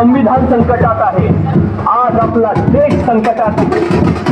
संविधान संकटात आहे. आज आपला देश संकटात आहे.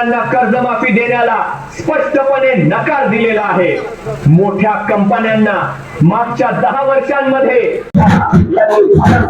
शेतकऱ्यांना कर्जमाफी देण्याला स्पष्टपणे नकार दिलेला आहे. मोठ्या कंपन्यांना मागच्या दहा वर्षांमध्ये प्रमाणात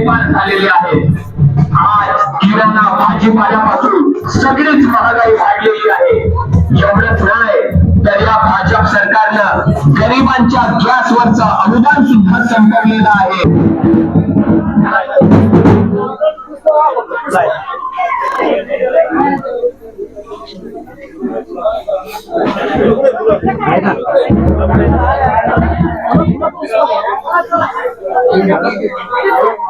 निर्माण झालेली आहे. आज किराणा भाजीपाल्यापासून सगळीच महागाई वाढलेली आहे. एवढंच नाही तर या भाजप सरकारनं गरिबांच्या गॅसवरचं अनुदान सुद्धा संपवलेलं आहे. डॉक्टर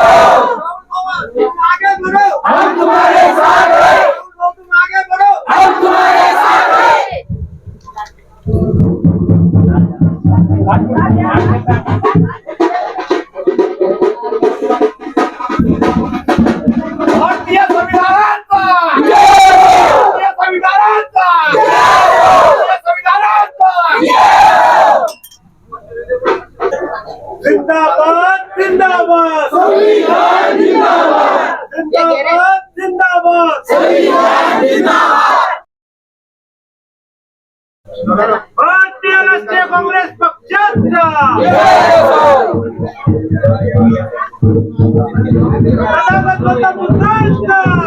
जिंदाबाद जिंदाबाद संविधान जिंदाबाद जिंदाबाद जिंदाबाद भारतीय राष्ट्रीय काँग्रेस पक्षाचा प्रजासत्ताक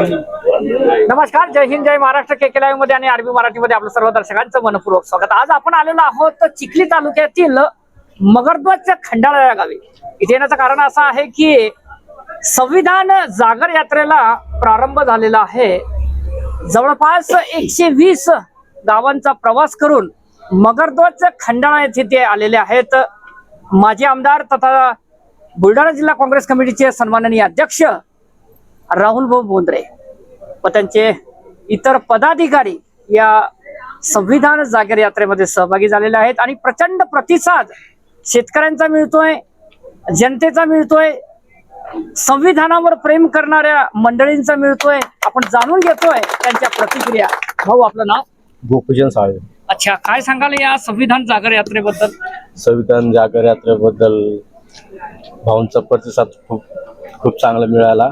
नमस्कार. जय हिंद जय महाराष्ट्र. के के मध्ये आणि आरबी मराठीमध्ये आपलं सर्व दर्शकांचं मनपूर्वक स्वागत. आज आपण आलेलो आहोत चिखली तालुक्यातील मगरध्वज खंडाळा या गावी. इथे येण्याचं कारण असं आहे की संविधान जागर यात्रेला प्रारंभ झालेला आहे. जवळपास एकशे वीस गावांचा प्रवास करून मगरध्वज खंडाळा येथे ते आलेले आहेत. माजी आमदार तथा बुलढाणा जिल्हा काँग्रेस कमिटीचे सन्माननीय अध्यक्ष राहुल भाऊ बोंद्रे व त्यांचे इतर पदाधिकारी या संविधान जागर यात्रेमध्ये सहभागी झालेले आहेत आणि प्रचंड प्रतिसाद शेतकऱ्यांचा मिळतोय जनतेचा मिळतोय संविधानावर प्रेम करणाऱ्या मंडळींचा मिळतोय आपण जाणून घेतोय त्यांच्या प्रतिक्रिया. भाऊ आपलं नाव? गोपीचंद साळे अच्छा काय सांगाल या संविधान जागर यात्रेबद्दल? संविधान जागर यात्रेबद्दल भाऊंचा प्रतिसाद खूप खूप चांगला मिळाला.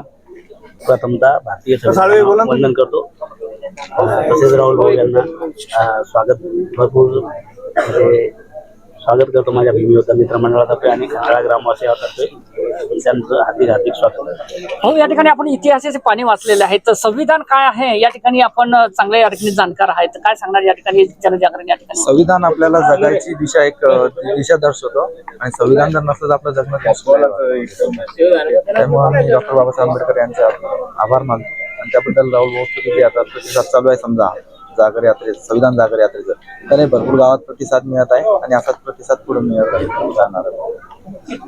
प्रथमतः भारतीय संविधानाला वंदन करतो. तसेच राहुल भाऊ यांना स्वागत भरपूर. म्हणजे स्वागत करतो माझ्या भीमीयोद्धा मित्रमंडळातर्फे आणि खंडाळा ग्रामवासियातर्फे त्यांचं हार्दिक हार्दिक स्वागत. हो या ठिकाणी आपण इतिहासाचे पाणी वाचलेले आहेत. तर संविधान काय आहे? या ठिकाणी आपण चांगल्या या ठिकाणी जाणकार आहेत. तर काय सांगणार या ठिकाणी? जनजागरण या ठिकाणी. संविधान आपल्याला जगायची दिशा एक दिशा दर्शवतो. आणि संविधान जर नसलं तर आपलं जगणं. त्यामुळे आम्ही डॉक्टर बाबासाहेब आंबेडकर यांचे आभार मानतो. आणि त्याबद्दल राहुल भाऊ जे आता प्रतिसाद चालू आहे समजा. जागर यात्रेत संविधान जागर यात्रेचं. त्याने भरपूर गावात प्रतिसाद मिळत आहे आणि असाच प्रतिसाद पुढे मिळत आहे जाणार.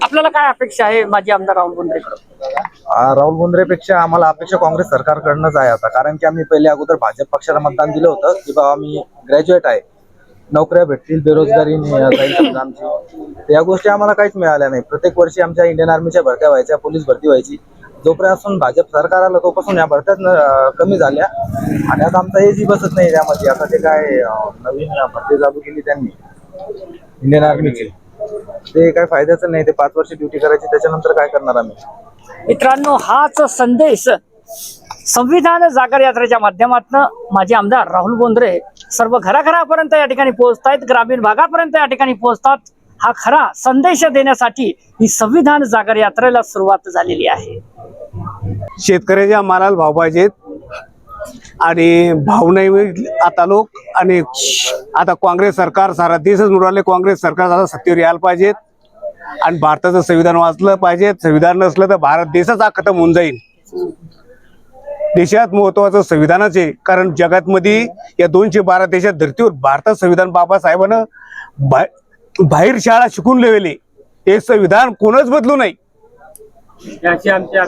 आपल्याला काय अपेक्षा आहे माझी आमदार राहुल बोंद्रेकडे आ, राहुल बोंद्रेपेक्षा आम्हाला अपेक्षा काँग्रेस सरकारकडनंच आहे आता. कारण की आम्ही पहिले अगोदर भाजप पक्षाला मतदान दिलं होतं की बाबा आम्ही ग्रॅज्युएट आहे. नोकऱ्या भेटतील बेरोजगारी जाईल आमची. या गोष्टी आम्हाला काहीच मिळाल्या नाही. प्रत्येक वर्षी आमच्या इंडियन आर्मीच्या भरत्या व्हायच्या पोलीस भरती व्हायची. जोपर्यंत भाजप सरकार आलं तोपासून या भरत्याच कमी झाल्या. आणि आता आमचा एजी बसत नाही त्यामध्ये आता ते काय नवीन भरती चालू केली त्यांनी. इंडियन आर्मीची. ते काय फायद्याचं नाही ते पाच वर्ष ड्युटी करायची त्याच्यानंतर काय करणार आम्ही? मित्रांनो हाच संदेश संविधान जागर यात्रेच्या माध्यमातून माझे आमदार राहुल बोंद्रे सर्व घराघरापर्यंत या ठिकाणी पोहोचतायत ग्रामीण भागापर्यंत या ठिकाणी पोहोचतात. हा खरा संदेश देण्यासाठी ही संविधान जागर यात्रेला सुरुवात झालेली आहे. शेतकऱ्याच्या मालाला भाव पाहिजेत आणि भाव नाही आता लोक आणि आता काँग्रेस सरकार सारा देशच उडाले काँग्रेस सरकार आता सत्तेवर यायला पाहिजेत आणि भारताचं संविधान वाचलं पाहिजे संविधान नसलं तर भारत देशच हा खतम होऊन जाईल. देशात महत्वाचं संविधानच आहे. कारण जगात मध्ये या दोनशे बारा देशात धर्तीवर भारतात संविधान बाबासाहेबांना बाहेर शाळा शिकून लेवले हे संविधान कोणच बदलू नाही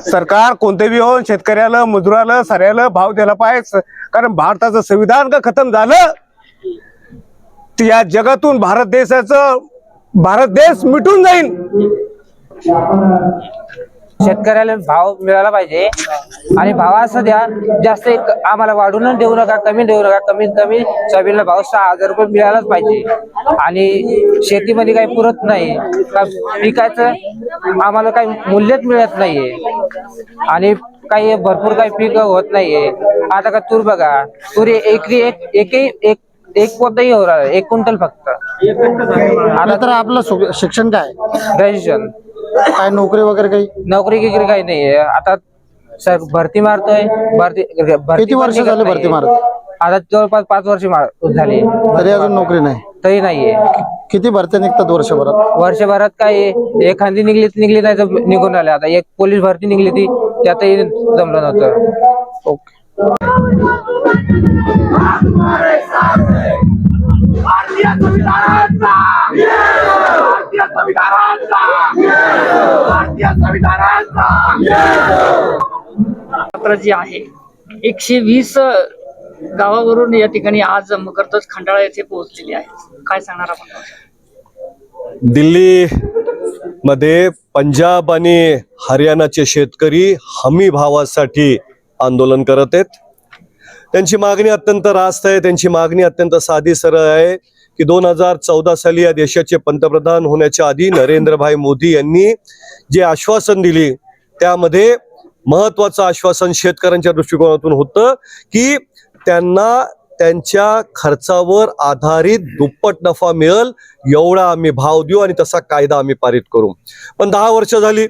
सरकार कोणते बी होऊन शेतकऱ्याला मजुराला साऱ्याला भाव द्यायला पाहिजे. कारण भारताचं संविधान का खतम झालं? तर या जगातून भारत देशाचं भारत देश मिटून जाईल शेतकऱ्याला भाव मिळाला पाहिजे. आणि भावाचं द्या जास्त आम्हाला वाढून देऊ नका कमी देऊ नका. कमीत कमी सोयाबीनला भाव सहा हजार रुपये मिळालाच पाहिजे. आणि शेतीमध्ये काही पुरत नाही. का पिकाचं आम्हाला काही मूल्यच मिळत नाहीये. आणि काही भरपूर काही पीक होत नाहीये. आता का तूर बघा तूर एकरी एक एकही एक एक पोतही हो एक क्विंटल फक्त. आता तर आपलं शिक्षण काय? ग्रॅज्युएशन काय नोकरी वगैरे काही? नोकरी गिकरी काही नाहीये. आता सर भरती मारतोय. भरती भरती किती वर्ष पण निघत झाले भरती नाहीये. मारत? आता जवळपास पाच वर्ष मार- झाली. तरी अजून नोकरी नाही. तरी नाहीये. किती भरत्या निघतात वर्षभरात? वर्षभरात काय आहे, एखादी निघली तर निघली नाही तर निघून आले आता एक पोलीस भरती निघली ती त्यातही जमलं नव्हतं. ओके. भारतीय संविधानाचा भारतीय संविधानाचा भारतीय संविधानाचा जी आहे एकशे वीस गावावरून या ठिकाणी आज मकरध्वज खंडाळा येथे पोहोचलेली आहे काय सांगणार आपण दिल्ली मध्ये पंजाब आणि हरियाणाचे शेतकरी हमी भावासाठी आंदोलन करत आहेत. त्यांची मागणी अत्यंत रास्त आहे. त्यांची मागणी अत्यंत साधी सरळ आहे की दोन हजार चौदा साली या देशाचे पंतप्रधान होण्याच्या आधी नरेंद्रभाई मोदी यांनी जे आश्वासन दिली त्यामध्ये महत्वाचं आश्वासन शेतकऱ्यांच्या दृष्टिकोनातून होतं की त्यांना त्यांच्या खर्चावर आधारित दुप्पट नफा मिळेल एवढा आम्ही भाव देऊ आणि तसा कायदा आम्ही पारित करू. पण दहा वर्ष झाली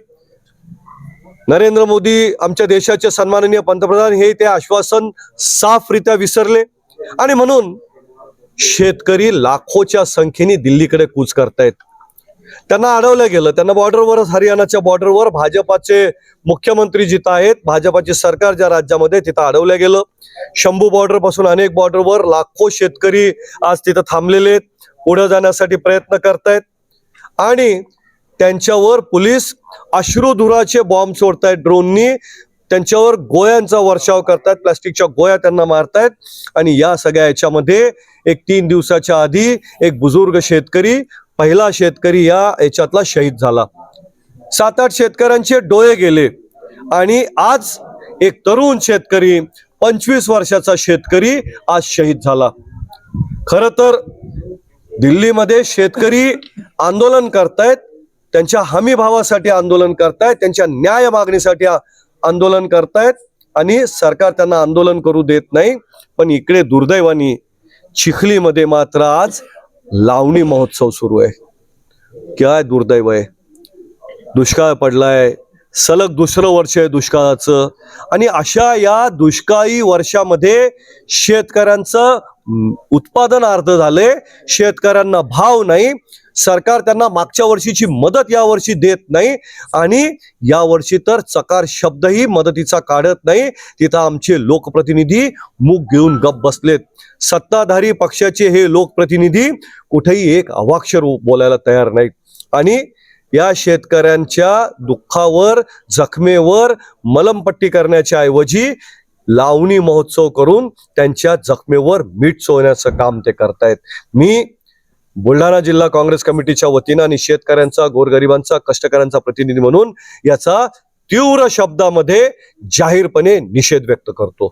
नरेंद्र मोदी आमच्या देशाचे सन्माननीय पंतप्रधान हे ते आश्वासन साफरित्या विसरले. आणि म्हणून शेतकरी लाखोच्या संख्येने दिल्लीकडे कूच करतायत. त्यांना अडवलं गेलं. त्यांना बॉर्डरवरच हरियाणाच्या बॉर्डरवर भाजपाचे मुख्यमंत्री जिथं आहेत भाजपाचे सरकार ज्या राज्यामध्ये तिथं अडवलं गेलं. शंभू बॉर्डरपासून अनेक बॉर्डरवर लाखो शेतकरी आज तिथं थांबलेले आहेत. पुढे जाण्यासाठी प्रयत्न करतायत. आणि त्यांच्यावर पोलीस अश्रुधुराचे बॉम्ब सोडतायत ड्रोननी. त्यांच्यावर गोळ्यांचा वर्षाव करतायत प्लास्टिकच्या गोळ्या त्यांना मारतायत. आणि या सगळ्या याच्यामध्ये एक तीन दिवसाच्या आधी एक बुजुर्ग शेतकरी पहिला शेतकरी या याच्यातला शहीद झाला. सात आठ शेतकऱ्यांचे डोळे गेले. आणि आज एक तरुण शेतकरी पंचवीस वर्षाचा शेतकरी आज शहीद झाला. खर तर दिल्लीमध्ये शेतकरी आंदोलन करतायत त्यांच्या हमी भावासाठी आंदोलन करतायत त्यांच्या न्याय मागणीसाठी आंदोलन करतायत आणि सरकार त्यांना आंदोलन करू देत नाही. पण इकडे दुर्दैवानी चिखलीमध्ये मात्र आज लावणी महोत्सव सुरू आहे. काय दुर्दैव आहे. दुष्काळ पडलाय सलग दुसरं वर्ष आहे दुष्काळाचं आणि अशा या दुष्काळी वर्षामध्ये शेतकऱ्यांचं उत्पादन अर्ध झालंय शेतकऱ्यांना भाव नाही सरकार त्यांना मागच्या वर्षीची मदत यावर्षी देत नाही. आणि यावर्षी तर चकार शब्दही मदतीचा काढत नाही. तिथं आमचे लोकप्रतिनिधी मुख घेऊन गप बसलेत. सत्ताधारी पक्षाचे हे लोकप्रतिनिधी कुठेही एक अवाक्षर बोलायला तयार नाहीत. आणि या शेतकऱ्यांच्या दुःखावर जखमेवर मलमपट्टी करण्याच्या ऐवजी लावणी महोत्सव करून त्यांच्या जखमेवर मीठ चोळण्याचं काम ते करतायत. मी बुलढाणा जिल्हा काँग्रेस कमिटीच्या वतीनं आणि शेतकऱ्यांचा गोरगरिबांचा कष्टकऱ्यांचा प्रतिनिधी म्हणून याचा तीव्र शब्दामध्ये जाहीरपणे निषेध व्यक्त करतो.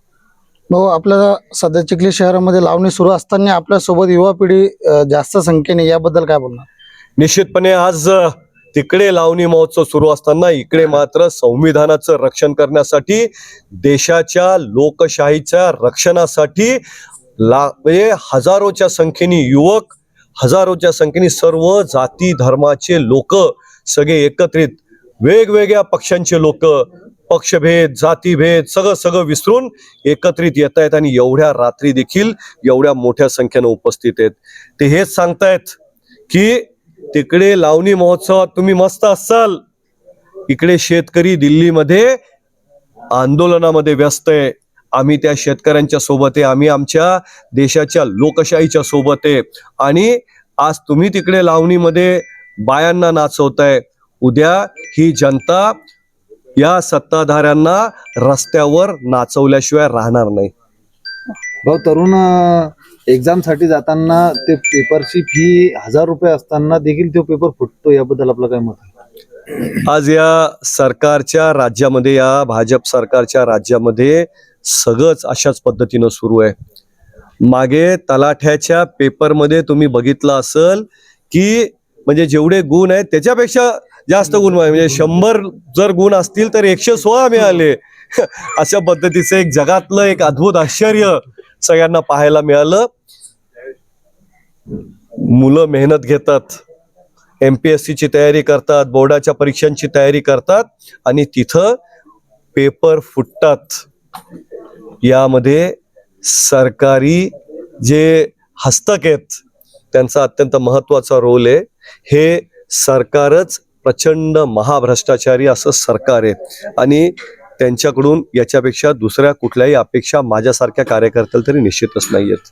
भाऊ आपल्याला सध्या चिखली शहरामध्ये लावणी सुरू असताना आपल्यासोबत युवा पिढी जास्त संख्येने याबद्दल काय बोलणार? निश्चितपणे आज तिकडे लावणी महोत्सव सुरू असताना इकडे मात्र संविधानाचं रक्षण करण्यासाठी देशाच्या लोकशाहीच्या रक्षणासाठी ला म्हणजे हजारोच्या संख्येने युवक हजारोच्या संख्येने सर्व जाती धर्माचे लोक सगळे एकत्रित वेगवेगळ्या पक्षांचे लोक पक्षभेद जातीभेद सगळं सगळं विसरून एकत्रित येत आहेत आणि एवढ्या रात्री देखील एवढ्या मोठ्या संख्येनं उपस्थित आहेत. ते हेच सांगतायत की तिकडे लावणी महोत्सवात तुम्ही मस्त असाल. इकडे शेतकरी दिल्लीमध्ये आंदोलनामध्ये व्यस्त आहे. आम्ही त्या शेतकऱ्यांच्या सोबत आहे आम्ही आमच्या देशाच्या लोकशाहीच्या सोबत आहे आणि आज तुम्ही तिकडे लावणीमध्ये बायांना नाचवताय उद्या ही जनता या सत्ताधाऱ्यांना रस्त्यावर नाचवल्याशिवाय राहणार नाही. भाऊ तरुण एक्झामसाठी जाताना ते पेपरची फी हजार रुपये असताना देखील तो पेपर फुटतो याबद्दल आपलं काय मत आहे? आज या सरकारच्या राज्यामध्ये या भाजप सरकारच्या राज्यामध्ये सगळंच अशाच पद्धतीनं सुरू आहे. मागे तलाठ्याच्या पेपरमध्ये तुम्ही बघितलं असेल की म्हणजे जेवढे गुण आहेत त्याच्यापेक्षा जास्त गुण म्हणजे शंभर जर गुण असतील तर एकशे सोळा मिळाले. अशा पद्धतीचं एक जगातलं एक अद्भुत आश्चर्य सगळ्यांना पाहायला मिळालं. मुलं मेहनत घेतात. एम पी एस सीची तयारी करतात बोर्डाच्या परीक्षांची तयारी करतात आणि तिथं पेपर फुटतात. यामध्ये सरकारी जे हस्तक आहेत त्यांचा अत्यंत महत्त्वाचा रोल आहे. हे सरकारच प्रचंड महाभ्रष्टाचारी असं सरकार आहे. आणि त्यांच्याकडून याच्यापेक्षा दुसऱ्या कुठल्याही अपेक्षा माझ्यासारख्या कार्यकर्त्याला तरी निश्चितच नाही आहेत